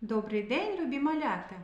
Добрий день, любі малята!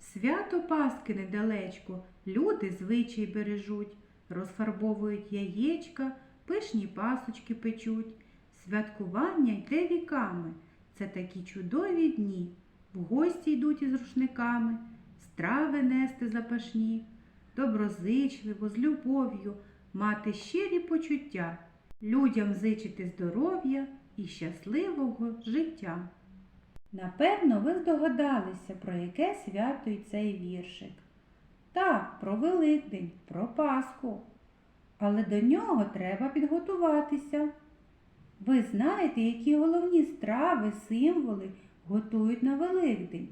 Свято Пасхи недалечко, люди звичай бережуть, розфарбовують яєчка, пишні пасочки печуть. Святкування йде віками. Це такі чудові дні. В гості йдуть із рушниками, страви нести запашні, доброзичливо, з любов'ю, мати щирі почуття, людям зичити здоров'я і щасливого життя. Напевно, ви здогадалися, про яке свято й цей віршик. Так, про Великдень, про Пасху. Але до нього треба підготуватися. Ви знаєте, які головні страви, символи готують на Великдень?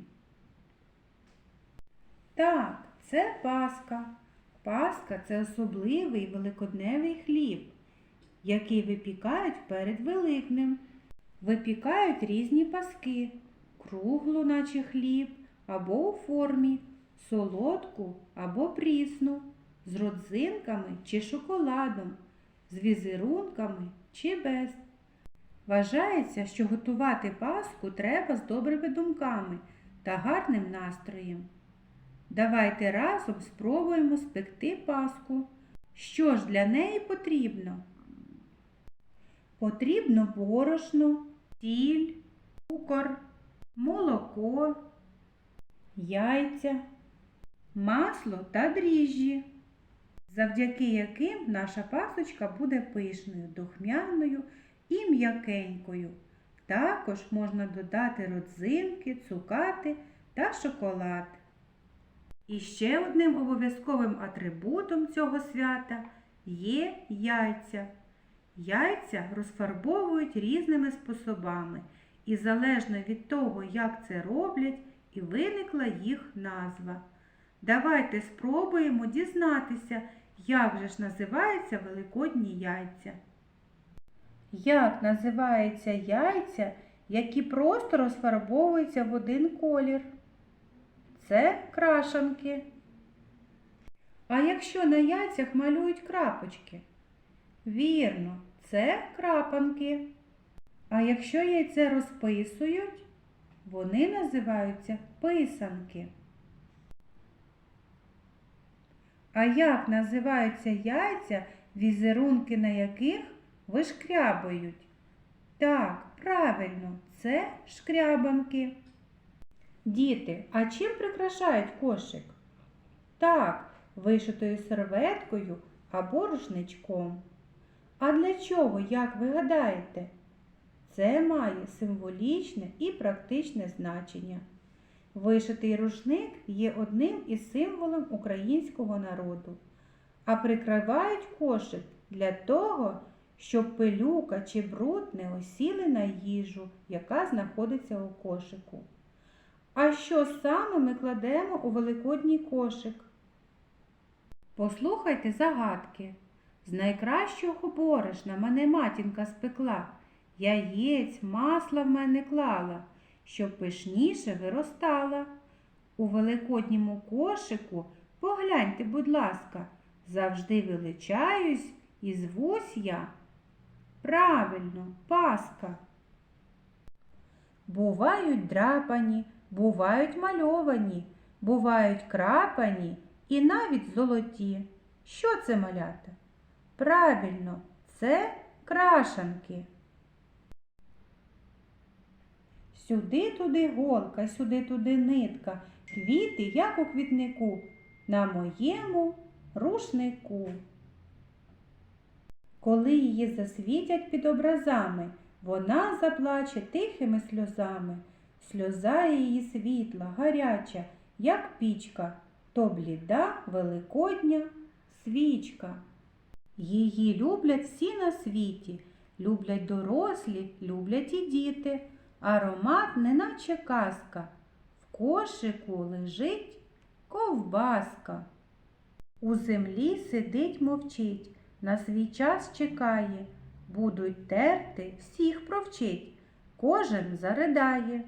Так, це Пасха. Пасха це особливий великодневий хліб, який випікають перед Великднем. Випікають різні паски, круглу, наче хліб, або у формі, солодку або прісну, з родзинками чи шоколадом, з візерунками чи без. Вважається, що готувати паску треба з добрими думками та гарним настроєм. Давайте разом спробуємо спекти паску. Що ж для неї потрібно? Потрібно борошно, сіль, цукор, молоко, яйця, масло та дріжджі, завдяки яким наша пасочка буде пишною, духмяною і м'якенькою. Також можна додати родзинки, цукати та шоколад. І ще одним обов'язковим атрибутом цього свята є яйця. Яйця розфарбовують різними способами, і залежно від того, як це роблять, і виникла їх назва. Давайте спробуємо дізнатися, як же ж називаються великодні яйця. Як називаються яйця, які просто розфарбовуються в один колір? Це крашанки. А якщо на яйцях малюють крапочки? Вірно, це крапанки. А якщо яйце розписують, вони називаються писанки. А як називаються яйця, візерунки на яких вишкрябують? Так, правильно, це шкрябанки. Діти, а чим прикрашають кошик? Так, вишитою серветкою або рушничком. А для чого, як ви гадаєте? Це має символічне і практичне значення. Вишитий рушник є одним із символів українського народу, а прикривають кошик для того, щоб пилюка чи бруд не осіли на їжу, яка знаходиться у кошику. А що саме ми кладемо у великодній кошик? Послухайте загадки. З найкращого борошна мене матінка спекла, яєць, масла в мене клала, щоб пишніше виростала. У великодньому кошику погляньте, будь ласка, завжди величаюсь і звусь я. Правильно, Паска. Бувають драпані, бувають мальовані, бувають крапані і навіть золоті. Що це малята? Правильно, це крашанки. Сюди туди голка, сюди туди нитка, квіти, як у квітнику, на моєму рушнику. Коли її засвітять під образами, вона заплаче тихими сльозами. Сльоза її світла, гаряча, як пічка, то бліда великодня свічка. Її люблять всі на світі, люблять дорослі, люблять і діти. Аромат, неначе казка. В кошику лежить ковбаска. У землі сидить мовчить, на свій час чекає. Будуть терти, всіх провчить, кожен заридає.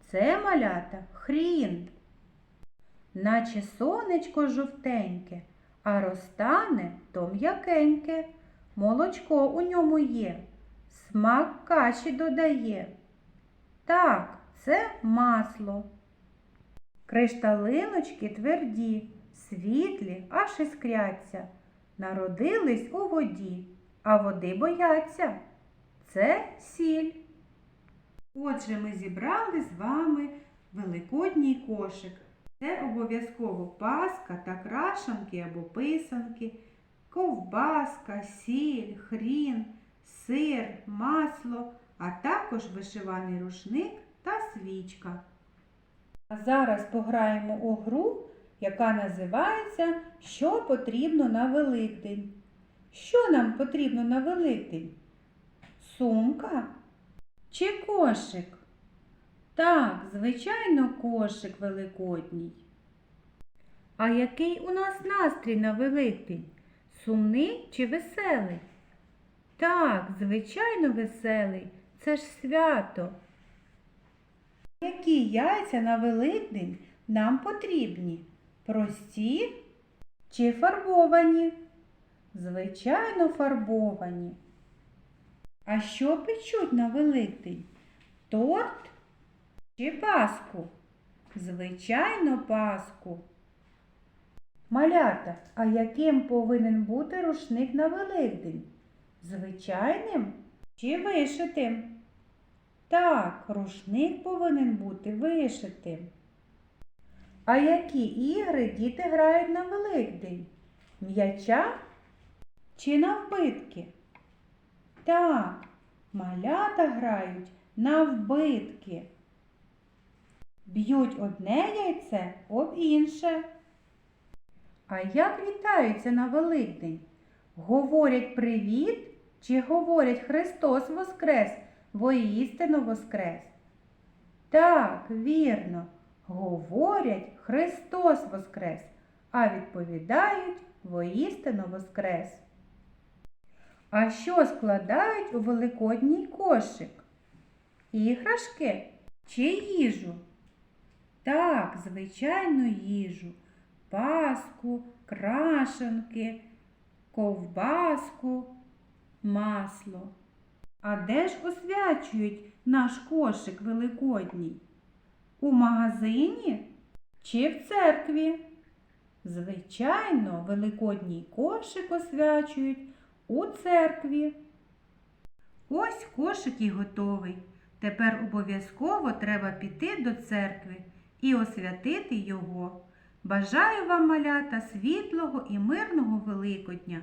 Це малята хрін, наче сонечко жовтеньке, а розтане то м'якеньке, молочко у ньому є, смак каші додає. Так, це масло. Кришталиночки тверді, світлі, аж іскряться. Народились у воді, а води бояться. Це сіль. Отже, ми зібрали з вами великодній кошик. Це обов'язково паска та крашанки або писанки, ковбаска, сіль, хрін, сир, масло, а також вишиваний рушник та свічка. А зараз пограємо у гру, яка називається Що потрібно на Великдень. Що нам потрібно на Великдень? Сумка чи кошик? Так, звичайно, кошик великодній. А який у нас настрій на Великдень? Сумний чи веселий? Так, звичайно, веселий. Це ж свято. Які яйця на Великдень нам потрібні? Прості чи фарбовані? Звичайно, фарбовані. А що печуть на Великдень? Торт чи паску? Звичайно, паску. Малята, а яким повинен бути рушник на Великдень? Звичайним чи вишитим? Так, рушник повинен бути вишитим. А які ігри діти грають на Великдень? М'яча чи навбитки? Так, малята грають навбитки. Б'ють одне яйце об інше. А як вітаються на Великдень? Говорять привіт чи говорять Христос Воскрес, воістину Воскрес? Так, вірно, говорять Христос Воскрес, а відповідають воістину Воскрес. А що складають у великодній кошик? Іграшки чи їжу? Так, звичайно, їжу. Паску, крашенки, ковбаску, масло. А де ж освячують наш кошик великодній? У магазині чи в церкві? Звичайно, великодній кошик освячують у церкві. Ось кошик і готовий. Тепер обов'язково треба піти до церкви і освятити його. Бажаю вам, малята, світлого і мирного Великодня.